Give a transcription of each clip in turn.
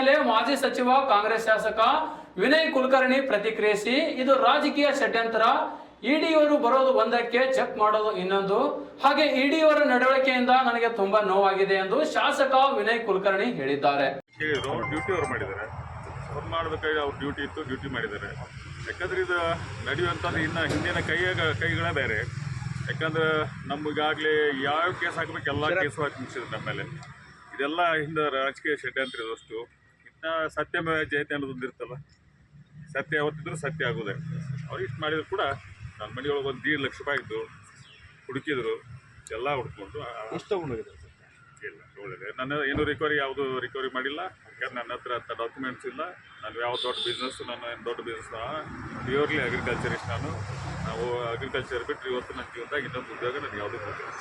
ಹಿನ್ನೆಲೆ ಮಾಜಿ ಸಚಿವ ಕಾಂಗ್ರೆಸ್ ಶಾಸಕ ವಿನಯ್ ಕುಲಕರ್ಣಿ ಪ್ರತಿಕ್ರಿಯಿಸಿ ಇದು ರಾಜಕೀಯ ಷಡ್ಯಂತರ. ಇಡಿಯವರು ಬರೋದು ಒಂದಕ್ಕೆ ಚೆಕ್ ಮಾಡೋದು ಇನ್ನೊಂದು. ಹಾಗೆ ಇಡಿಯವರ ನಡವಳಿಕೆಯಿಂದ ನನಗೆ ತುಂಬಾ ನೋವಾಗಿದೆ ಎಂದು ಶಾಸಕ ವಿನಯ್ ಕುಲಕರ್ಣಿ ಹೇಳಿದ್ದಾರೆ. ಡ್ಯೂಟಿ ಅವ್ರು ಮಾಡಿದ್ದಾರೆ. ಅವ್ರು ಮಾಡಬೇಕಾಗಿ ಅವ್ರ ಡ್ಯೂಟಿ ಇತ್ತು ಡ್ಯೂಟಿ ಮಾಡಿದ್ದಾರೆ. ಯಾಕಂದ್ರೆ ಇದು ನಡೆಯುವಂಥದ್ದು ಇನ್ನು ಹಿಂದಿನ ಕೈಯ ಕೈಗಳೇ ಬೇರೆ. ಯಾಕಂದ್ರೆ ನಮಗಾಗಲೇ ಯಾವ ಕೇಸ್ ಹಾಕಬೇಕು ಎಲ್ಲ ಕೇಸು ಹಾಕಿ ಮುಗಿಸಿದ್ರು ನಮ್ಮ ಮೇಲೆ. ಇದೆಲ್ಲ ಹಿಂದೆ ರಾಜಕೀಯ ಷಡ್ಯಂತ್ರ ಇದಷ್ಟು ಸತ್ಯಮೇವ ಜಯತೆ ಅನ್ನೋದೊಂದು ಇರ್ತಲ್ಲ ಸತ್ಯ ಯಾವತ್ತಿದ್ರು ಸತ್ಯ ಆಗೋದೇ. ಅವ್ರು ಇಷ್ಟು ಮಾಡಿದ್ರು ಕೂಡ ನನ್ನ ಮನೆಯೊಳಗೆ ಒಂದು ದೀಡ್ ಲಕ್ಷ ರೂಪಾಯಿ ಇದ್ದು ಹುಡುಕಿದ್ರು ಎಲ್ಲ ಹುಡ್ಕೊಂಡು ಎಷ್ಟು ತಗೊಂಡೋಗಿದೆ ಇಲ್ಲ ಒಳ್ಳೆಯದೆ ನನ್ನ ಏನು ರಿಕವರಿ ಯಾವುದು ರಿಕವರಿ ಮಾಡಿಲ್ಲ. ಯಾಕಂದ್ರೆ ನನ್ನ ಹತ್ರ ಅಂತ ಡಾಕ್ಯುಮೆಂಟ್ಸ್ ಇಲ್ಲ. ನಾನು ಯಾವ ದೊಡ್ಡ ಬಿಸ್ನೆಸ್ ನಾನು ಏನು ದೊಡ್ಡ ಬಿಸ್ನೆಸ್ ಪ್ಯೂರ್ಲಿ ಅಗ್ರಿಕಲ್ಚರಿಸ್ಟ್ ನಾನು. ನಾವು ಅಗ್ರಿಕಲ್ಚರ್ ಬಿಟ್ಟು ಇವತ್ತು ನನ್ನ ಜೀವನದಾಗ ಇನ್ನೊಂದು ಉದ್ಯೋಗ ನನಗೆ ಯಾವುದೂ ಗೊತ್ತಿಲ್ಲ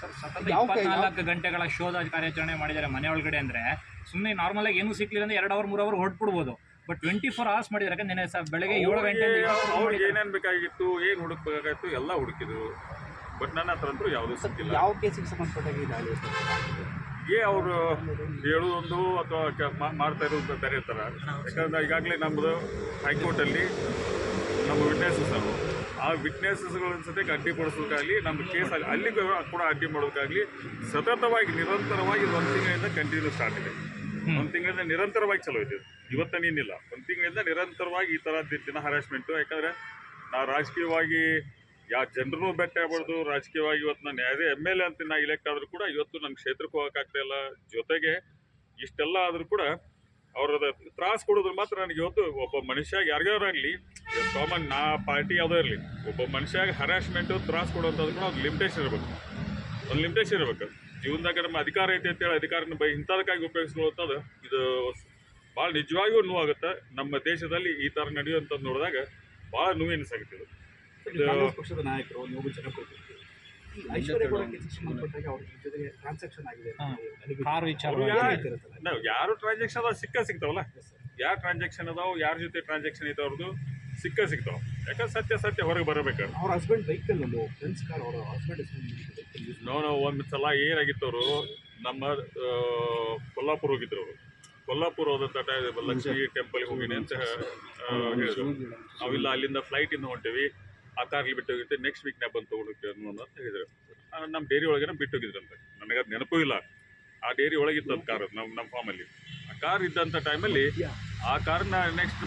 ಸತತ ಇಪ್ಪತ್ನಾಲ್ಕು ಗಂಟೆಗಳ ಶೋಧ ಕಾರ್ಯಾಚರಣೆ ಮಾಡಿದ್ದಾರೆ ಮನೆ ಒಳಗಡೆ ಅಂದ್ರೆ ಸುಮ್ಮನೆ ನಾರ್ಮಲ್ ಏನೂ ಏನು ಸಿಕ್ಲಿಲ್ಲ ಅಂದ್ರೆ ಎರಡು ಅವರ್ ಮೂರು ಅವರ್ ಹೊಡ್ಬಿಡ್ಬೋದು. ಬಟ್ ಟ್ವೆಂಟಿ ಫೋರ್ ಅವರ್ಸ್ ಮಾಡಿದ್ರೆ ಯಾಕಂದ್ರೆ ನೆನ್ನೆ ಸ- ಬೆಳಗ್ಗೆ ಏಳು ಗಂಟೆ ಅವ್ರಿಗೆ. ಏನೇನು ಬೇಕಾಗಿತ್ತು ಏನು ಹುಡುಕ್ಬೇಕಾಗಿತ್ತು ಎಲ್ಲ ಹುಡುಕಿದ್ರು. ಬಟ್ ನನ್ನ ಹತ್ರ ಅಂತೂ ಯಾವುದೂ ಸಿಕ್ಕಿಲ್ಲ. ಯಾವ ಕೇಸಿಗೆ ಸಂಬಂಧಪಟ್ಟಾಗಿ ಈ ದಾಳಿ ಏ ಅವರು ಹೇಳುವುದೊಂದು ಅಥವಾ ಕ- ಮಾ- ಮಾಡ್ತಾ ಇರೋದು ಬೇರೆ ಥರ. ಯಾಕಂದ್ರೆ ಈಗಾಗಲೇ ನಮ್ಮದು ಹೈಕೋರ್ಟಲ್ಲಿ ನಮ್ಮ ವಿಟ್ನೆಸ್ ಅವು ಆ ವಿಟ್ನೆಸಸ್ಗಳನ್ನು ಜೊತೆಗೆ ಅಡ್ಡಿಪಡಿಸೋಕ್ಕಾಗಲಿ ನಮ್ಮ ಕೇಸ್ ಅಲ್ಲಿ ಅಲ್ಲಿ ಕೂಡ ಅಡ್ಡಿ ಮಾಡೋದಕ್ಕಾಗಲಿ ಸತತವಾಗಿ ನಿರಂತರವಾಗಿ ಒಂದು ತಿಂಗಳಿಂದ ಕಂಟಿನ್ಯೂ ಸ್ಟಾರ್ಟ್ ಇದೆ. ಒಂದು ತಿಂಗಳಿಂದ ನಿರಂತರವಾಗಿ ಚಲೋ ಇದೆ ಇವತ್ತನೇನಿಲ್ಲ ಒಂದು ತಿಂಗಳಿಂದ ನಿರಂತರವಾಗಿ ಈ ಥರ ದಿನ ಹರಾಸ್ಮೆಂಟು ಯಾಕಂದರೆ ನಾವು ರಾಜಕೀಯವಾಗಿ ಯಾವ ಜನರನ್ನು ಭೇಟಿ ಆಗ್ಬಾರ್ದು ರಾಜಕೀಯವಾಗಿ ಇವತ್ತು ನಾನು ಯಾವುದೇ ಎಂ ಎಲ್ ಎ ಅಂತ ನಾ ಇಲೆಕ್ಟ್ ಆದರೂ ಕೂಡ ಇವತ್ತು ನನ್ನ ಕ್ಷೇತ್ರಕ್ಕೆ ಹೋಗೋಕ್ಕಾಗ್ತಾ ಇಲ್ಲ. ಜೊತೆಗೆ ಇಷ್ಟೆಲ್ಲ ಆದರೂ ಕೂಡ ಅವ್ರದ ತ್ರಾಸ ಕೊಡೋದ್ರ ಮಾತ್ರ ನನಗೆ ಇವತ್ತು ಒಬ್ಬ ಮನುಷ್ಯ ಯಾರಿಗಾರಾಗಲಿ ಕಾಮನ್ ನಾ ಪಾರ್ಟಿ ಯಾವುದೋ ಇರಲಿ, ಒಬ್ಬ ಮನುಷ್ಯಾಗ ಹರಾಸ್ಮೆಂಟು ತ್ರಾಸ ಕೊಡುವಂಥದ್ದು ಕೂಡ ಒಂದು ಲಿಮಿಟೇಷನ್ ಇರಬೇಕು. ಒಂದು ಲಿಮಿಟೇಷನ್ ಇರಬೇಕು. ಜೀವನದಾಗ ನಮ್ಮ ಅಧಿಕಾರ ಐತೆ ಅಂತೇಳಿ ಅಧಿಕಾರನ ಬೈ ಇಂಥದಕ್ಕಾಗಿ ಉಪಯೋಗಿಸ್ಕೊಳ್ಳುವಂಥದ್ದು ಇದು ಭಾಳ ನಿಜವಾಗಿಯೂ ನೋವಾಗುತ್ತೆ ನಮ್ಮ ದೇಶದಲ್ಲಿ ಈ ಥರ ನಡೆಯುವಂಥದ್ದು ನೋಡಿದಾಗ ಭಾಳ ನೋವೆನಿಸಾಗುತ್ತೆ ಇದು. ಇದು ಕಾಂಗ್ರೆಸ್ ಪಕ್ಷದ ನಾಯಕರು, ನೀವು ಜನಪ್ರತಿನಿಧಿ ಯಾರು- ಟ್ರಾನ್ಸಾಕ್ಷನ್ ಅದಾವ ಸಿಕ್ಕ ಸಿಗ್ತಾವಲ್ಲ? ಯಾರು ಟ್ರಾನ್ಸಾಕ್ಷನ್ ಅದಾವ ಯಾರ ಜೊತೆ ಟ್ರಾನ್ಸಾಕ್ಷನ್ ಐತೆ ಅವ್ರದ್ದು ಸಿಕ್ಕ ಸಿಗ್ತಾವ. ಯಾಕಂದ್ರೆ ಸತ್ಯ ಸತ್ಯ ಹೊರಗೆ ಬರಬೇಕು ಅವ್ರ ಹಸ್ಬೆಂಡ್ ಬೈಕಲ್ಲಿ ನಾವು ಒಂದು ಸಲ ಏನಾಗಿತ್ತು ಅವರು ನಮ್ಮ ಕೊಲ್ಲಾಪುರ ಹೋಗಿದ್ರು ಅವರು. ಕೊಲ್ಲಾಪುರ ಹೋದಂಥ ಟೈಮ್ ಲಕ್ಷ್ಮಿ ಟೆಂಪಲ್ಗೆ ಹೋಗಿನಿ ಅಂತ ಆ, ಹೇಳಿದ್ರು. ನಾವಿಲ್ಲ ಅಲ್ಲಿಂದ ಫ್ಲೈಟಿಂದ ಹೊಂಟೇವಿ. ಆ ಕಾರ್ಲಿ ಬಿಟ್ಟು ಹೋಗಿದ್ದೆ ನೆಕ್ಸ್ಟ್ ವೀಕ್ ನಾ ಬಂದು ತೊಗೊಂಡಿರ್ತೀವಿ ಅನ್ನೋ ಅಂತ ಹೇಳಿದ್ರು. ನಮ್ಮ ಡೇರಿ ಒಳಗೇನ ಬಿಟ್ಟು ಹೋಗಿದ್ರಂತೆ ನನಗೆ ಅದು ನೆನಪೂ ಇಲ್ಲ. ಆ ಡೇರಿ ಒಳಗಿತ್ತು ಅದು ಕಾರ್ ನಮ್ಮ ನಮ್ಮ ಫಾರ್ಮಲ್ಲಿ ಆ ಕಾರ್ ಇದ್ದಂಥ ಟೈಮಲ್ಲಿ ಆ ಕಾರನ್ನ ನೆಕ್ಸ್ಟ್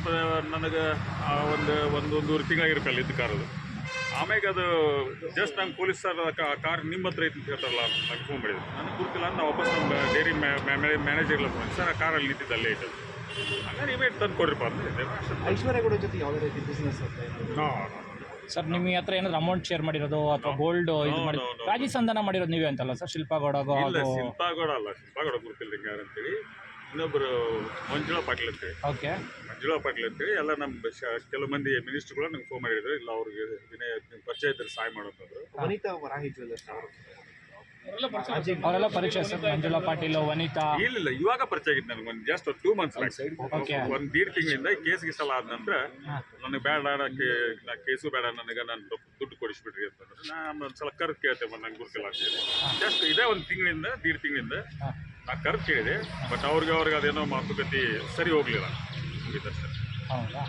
ನನಗೆ ಆ ಒಂದು ಒಂದು ಒಂದೂವರೆ ತಿಂಗಳಾಗಿರ್ಬೇಕಲ್ಲ ಇದ್ದ ಕಾರದು ಆಮೇಲೆ ಆಮ್ಯಾಗ ಅದು ಜಸ್ಟ್ ನಂಗೆ ಪೊಲೀಸ್ ಸರ್ ಆ ಕಾರ್ ನಿಮ್ಮ ಹತ್ರ ಐತಿ ಅಂತ ಹೇಳ್ತಾರಲ್ಲ ನಂಗೆ ಫೋನ್ ಮಾಡಿದ್ರು. ನನಗೆ ಗೊತ್ತಿಲ್ಲ ಅಂತ ವಾಪಸ್ ನಮ್ಮ ಡೈರಿ ಮ್ಯಾನೇಜರ್ ಫೋನ್ ಸರ್ ಆ ಕಾರಲ್ಲಿ ನಿಂತಿದ್ದು ಅಲ್ಲೇ ಇತ್ತು ಹಂಗಾರೆ ಇಮೇಟ್ ತಂದು ಕೊಡ್ರಿಪ್ಪ ಅಂತ ಹೇಳಿದೆ ಐಶ್ವರ್ಯ ಕೂಡ ಜೊತೆ ಯಾವುದೇ ರೀತಿ ಬಿಸ್ನೆಸ್? ನೋ ಸರ್ ನಿಮ್ಮ ಹತ್ರ ಏನಾದ್ರು ಅಮೌಂಟ್ ಶೇರ್ ಮಾಡಿರೋದು ಅಥವಾ ಗೋಲ್ಡ್ ಇದು ಮಾಡಿ. ರಾಜಿ ಸಂಧಾನ ಮಾಡಿರೋದು ನೀವೇ ಅಂತಲ್ಲ ಸರ್ ಶಿಲ್ಪಾ ಗೌಡಗೋ ಇಲ್ಲ ಹಾಗೂ ಶಿಲ್ಪಾಗೌಡ ಅಲ್ಲ ಶಿಲ್ಪಾಗೌಡ ಯಾರು ಅಂತೇಳಿ. ಇನ್ನೊಬ್ಬರು ಮಂಜುಳಾ ಪಾಟೀಲ್ ಅಂತೇಳಿ. ಓಕೆ ಮಂಜುಳಾ ಪಾಟೀಲ್ ಅಂತೇಳಿ ಎಲ್ಲ ನಮ್ಮ ಶ ಕೆಲವು ಮಂದಿ ಮಿನಿಸ್ಟ್ರುಗಳು ನಂಗೆ ಫೋನ್ ಮಾಡಿದ್ರು. ಇಲ್ಲ ಅವ್ರಿಗೆ ವಿನಯ ನಿಮ್ಗೆ ಪರಿಚಯ ಇದ್ರೆ ಸಹಾಯ ಮಾಡೋದು ವನಿತಾ ವರಾಹಿ ಜ್ಯುವೆಲ್ಲರ್ಸ್ ಅವರು. ಅವರೆಲ್ಲ ಪರಿಚಯ ಸರ್ ಮಂಜುಳಾ ಪಾಟೀಲ್ ವನಿತಾ. ಇಲ್ಲ ಇವಾಗ ಪರಿಚಯ ಆಗಿತ್ತು ನನಗೆ ಒಂದು ಜಸ್ಟ್ ಟೂ ಮಂತ್ಸ್ Okay. ಒಂದು ದೀಡ್ ತಿಂಗಳಿಂದ ಕೇಸ್ ಗಿಸಲ ಆದ ನಂತರ ನನಗೆ ಬೇಡ ನಾ ಕೇಸು ಬೇಡ ನನಗೆ ನಾನು ದುಡ್ಡು ಕೊಡಿಸ್ಬಿಡ್ರಿ ಅಂತಂದ್ರೆ ನಾನು ಒಂದು ಸಲ ಕರೆದು ಕೇಳ್ತೇವೆ ನಂಗೆ ಗುರುತಿಲ್ಲ ಅಂತೇಳಿ ಜಸ್ಟ್ ಇದೇ ಒಂದು ತಿಂಗಳಿಂದ ದೀಡ್ ತಿಂಗಳಿಂದ. ನಾ ಕರೆದು ಕೇಳಿದೆ ಬಟ್ ಅವ್ರಿಗೆ ಅವ್ರಿಗೆ ಅದೇನೋ ಮಾತುಕತೆ ಸರಿ ಹೋಗ್ಲಿಲ್ಲ. ಮುಗಿದಷ್ಟೇ ಹೌದಾ?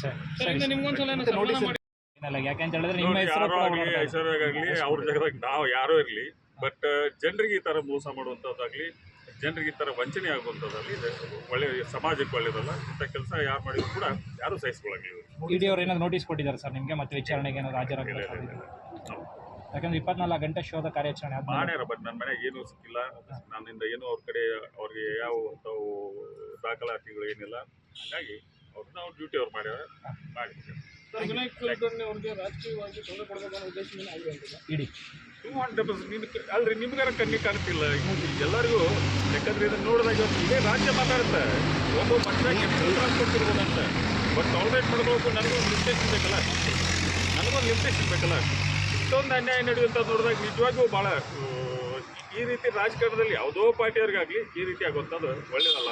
ಸರಿ ಸರಿ ಏನಲ್ಲ ಯಾಕೆಂತ ಹೇಳಿದ್ರೆ ನಿಮ್ಮ ಹೆಸರು ಯಾರೋ ಕೂಡ ಆಗಲಿ ಹೊರಗಡೆ ಇದೆ. ಐಶ್ವರ್ಯಾಗಲಿ ಅವ್ರ ಜಾಗದಾಗ ನಾವು ಯಾರೋ ಇರಲಿ ಬಟ್ ಜನರಿಗೆ ಈ ಥರ ಮೋಸ ಮಾಡುವಂಥದ್ದಾಗಲಿ ಜನರಿಗೆ ಈ ಥರ ವಂಚನೆ ಆಗುವಂಥದ್ದಾಗಲಿ ಇದು ಒಳ್ಳೆ ಸಮಾಜಕ್ಕೆ ಒಳ್ಳೇದಲ್ಲ ಇಂಥ ಕೆಲಸ ಯಾರು ಮಾಡಿದ್ರು ಕೂಡ ಯಾರೂ ಸಹಿಸ್ಕೊಳ್ಳಂಗಿಲ್ಲ ಇಡಿ ಅವ್ರು ಏನಾದ್ರು ನೋಟಿಸ್ ಕೊಟ್ಟಿದ್ದಾರೆ ಸರ್ ನಿಮಗೆ? ಮತ್ತೆ ವಿಚಾರಣೆಗೆ ಏನಾದ್ರು ಹಾಜರಾಗಬೇಕು ಯಾಕಂದ್ರೆ ಇಪ್ಪತ್ನಾಲ್ಕು ಗಂಟೆ ಶೋಧ ಕಾರ್ಯಾಚರಣೆ ಆದ್ಮೇಲೆ ಮಾಡ್ಯಾರ ಬಟ್ ನನ್ನ ಮನೆಗೆ ಏನೂ ಸಿಕ್ಕಿಲ್ಲ. ನನ್ನಿಂದ ಏನೂ ಅವ್ರ ಕಡೆ ಅವ್ರಿಗೆ ಯಾವ ಅಂಥವು ದಾಖಲಾತಿಗಳು ಏನಿಲ್ಲ. ಹಾಗಾಗಿ ಅವ್ರು ನಾವು ಡ್ಯೂಟಿ ಅವ್ರು ಮಾಡ್ಯಾರ ಮಾಡಿದ್ದೀವಿ ಇಡಿ. ಟೂ ಹಂಡ್ರೆಡ್ ನಿನ್ ಅಲ್ರಿ ನಿಮ್ಗಾರ ಕಣ್ಣಿ ಕಾಣ್ತಿಲ್ಲ ಎಲ್ಲರಿಗೂ ಯಾಕಂದ್ರೆ ಇದನ್ನ ನೋಡಿದಾಗ ಇವತ್ತು ಇಡೀ ರಾಜ್ಯ ಮಾತಾಡುತ್ತೆ. ಒಬ್ಬ ಮನುಷ್ಯಗೆ ಕೊಡ್ತಿರ್ಬೋದಂತ ಬಟ್ ಟಾಲ್ರೇಟ್ ಮಾಡ್ಬೇಕು ನನಗೊಂದು ಲಿಮಿಟೇಷನ್ ಬೇಕಲ್ಲ. ನನಗೊಂದು ಲಿಮಿಟೇಷನ್ ಬೇಕಲ್ಲ. ಇಷ್ಟೊಂದು ಅನ್ಯಾಯ ನಡೆಯುವಂಥ ನೋಡಿದಾಗ ನಿಜವಾಗಿಯೂ ಭಾಳ ಈ ರೀತಿ ರಾಜಕಾರಣದಲ್ಲಿ ಯಾವುದೋ ಪಾರ್ಟಿಯವ್ರಿಗಾಗಲಿ ಈ ರೀತಿ ಆಗುವಂಥದ್ದು ಒಳ್ಳೇದಲ್ಲ.